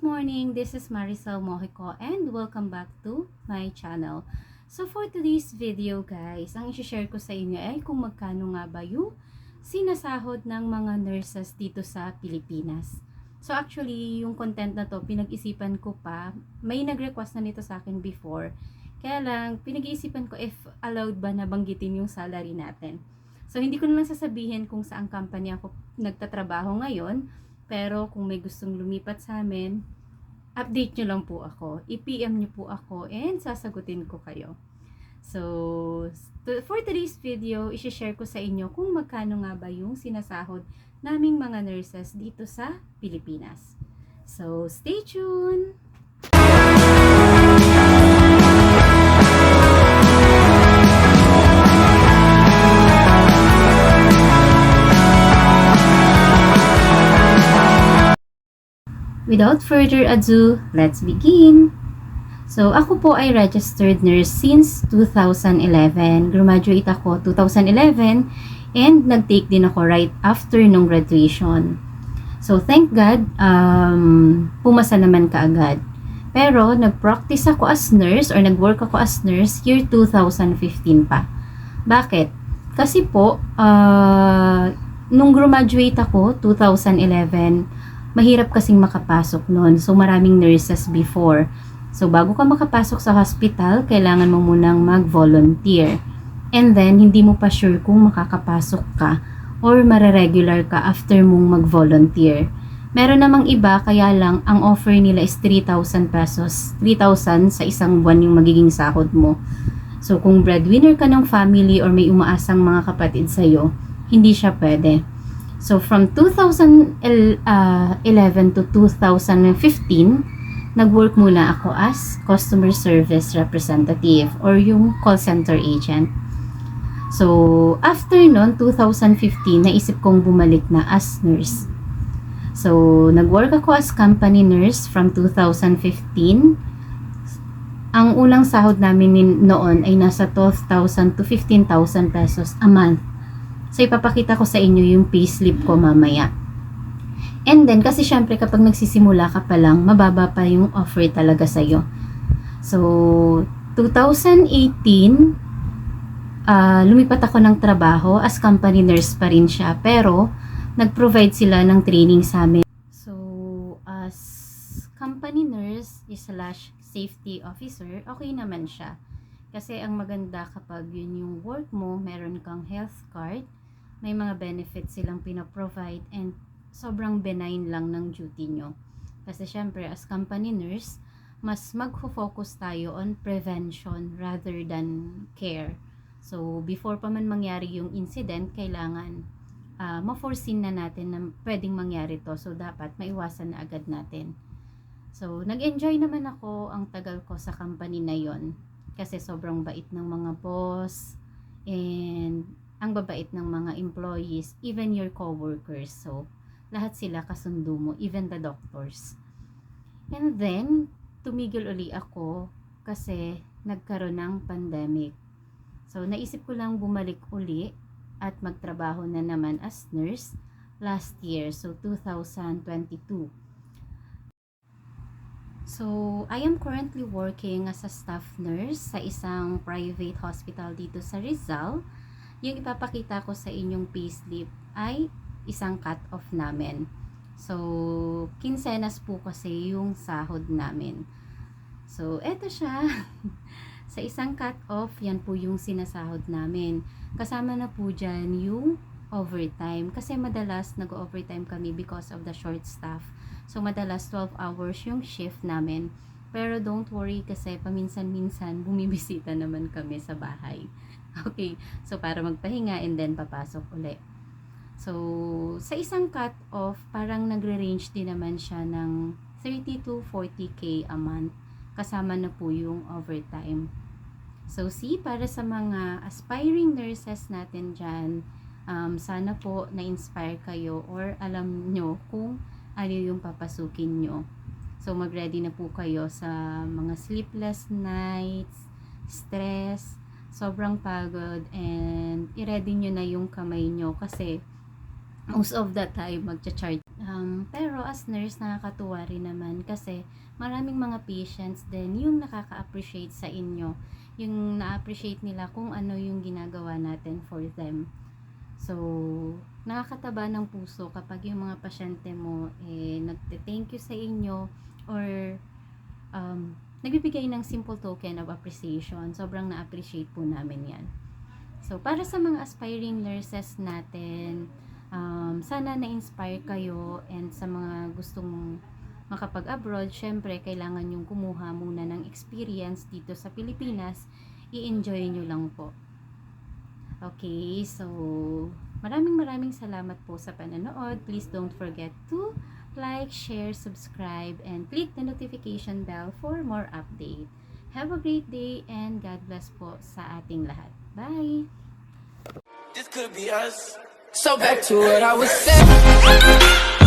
Good morning, this is Marisol Mojico and welcome back to my channel. So for today's video guys, ang isi-share ko sa inyo ay kung magkano nga ba yung sinasahod ng mga nurses dito sa Pilipinas. So actually, yung content na to, pinag-isipan ko pa, may nag-request na nito sa akin before. Kaya lang, pinag-iisipan ko if allowed ba na banggitin yung salary natin. So hindi ko na lang sasabihin kung saang company ako nagtatrabaho ngayon, pero kung may gustong lumipat sa amin, update nyo lang po ako. I-PM nyo po ako and sasagutin ko kayo. So, for today's video, isi-share ko sa inyo kung magkano nga ba yung sinasahod naming mga nurses dito sa Pilipinas. So, stay tuned! Without further ado, let's begin! So, ako po ay registered nurse since 2011. Graduate ako 2011 and nag-take din ako right after nung graduation. So, thank God, um, pumasa naman kaagad. Pero, nag-practice ako as nurse or nag-work ako as nurse year 2015 pa. Bakit? Kasi po, uh, nung graduate ako, 2011, mahirap kasing makapasok noon. So, maraming nurses before. So, bago ka makapasok sa hospital, kailangan mo munang mag-volunteer. And then, hindi mo pa sure kung makakapasok ka or mare-regular ka after mong mag-volunteer. Meron namang iba, kaya lang, ang offer nila is 3,000 pesos. 3,000 sa isang buwan yung magiging sahod mo. So, kung breadwinner ka ng family or may umaasang mga kapatid sa'yo, hindi siya pwede. So, from 2011 to 2015, nag-work muna ako as customer service representative or yung call center agent. So, after nun, 2015, naisip kong bumalik na as nurse. So, nag-work ako as company nurse from 2015. Ang unang sahod namin noon ay nasa 12,000 to 15,000 pesos a month. So, ipapakita ko sa inyo yung payslip ko mamaya. And then, kasi syempre kapag nagsisimula ka pa lang, mababa pa yung offer talaga sa'yo. So, 2018, ah lumipat ako ng trabaho as company nurse pa rin siya. Pero, nag-provide sila ng training sa amin. So, as company nurse slash safety officer, okay naman siya. Kasi ang maganda kapag yun yung work mo, meron kang health card, may mga benefits silang pinaprovide and sobrang benign lang ng duty nyo. Kasi syempre, as company nurse, mas magfo-focus tayo on prevention rather than care. So, before pa man mangyari yung incident, kailangan uh, ma-foreseen na natin na pwedeng mangyari to. So, dapat maiwasan na agad natin. So, nag-enjoy naman ako ang tagal ko sa company na yon kasi sobrang bait ng mga boss and ang babait ng mga employees, even your coworkers. So, lahat sila kasundo mo, even the doctors. And then, tumigil uli ako kasi nagkaroon ng pandemic. So, naisip ko lang bumalik uli at magtrabaho na naman as nurse last year, so 2022. So, I am currently working as a staff nurse sa isang private hospital dito sa Rizal. Yung ipapakita ko sa inyong payslip ay isang cut-off namin. So, kinsenas po kasi yung sahod namin. So, eto siya. sa isang cut-off, yan po yung sinasahod namin. Kasama na po dyan yung overtime. Kasi madalas nag-overtime kami because of the short staff. So, madalas 12 hours yung shift namin. Pero don't worry kasi paminsan-minsan bumibisita naman kami sa bahay. Okay, so para magpahinga and then papasok uli. So, sa isang cut-off, parang nagre-range din naman siya ng 30 to 40k a month. Kasama na po yung overtime. So, see, para sa mga aspiring nurses natin dyan, um, sana po na-inspire kayo or alam nyo kung ano yung papasukin nyo. So, mag-ready na po kayo sa mga sleepless nights, stress, sobrang pagod, and i-ready nyo na yung kamay nyo kasi most of the time, magcha-charge, Um, pero as nurse, nakakatuwa rin naman kasi maraming mga patients din yung nakaka-appreciate sa inyo. Yung na-appreciate nila kung ano yung ginagawa natin for them. So, nakakataba ng puso kapag yung mga pasyente mo eh, nagte-thank you sa inyo or um, nagbibigay ng simple token of appreciation. Sobrang na-appreciate po namin yan. So, para sa mga aspiring nurses natin, um, sana na-inspire kayo and sa mga gustong makapag-abroad, syempre, kailangan yung kumuha muna ng experience dito sa Pilipinas. I-enjoy nyo lang po. Okay, so maraming maraming salamat po sa panonood. Please don't forget to like, share, subscribe, and click the notification bell for more update. Have a great day and God bless po sa ating lahat. Bye! This could be us. So back to what I was saying.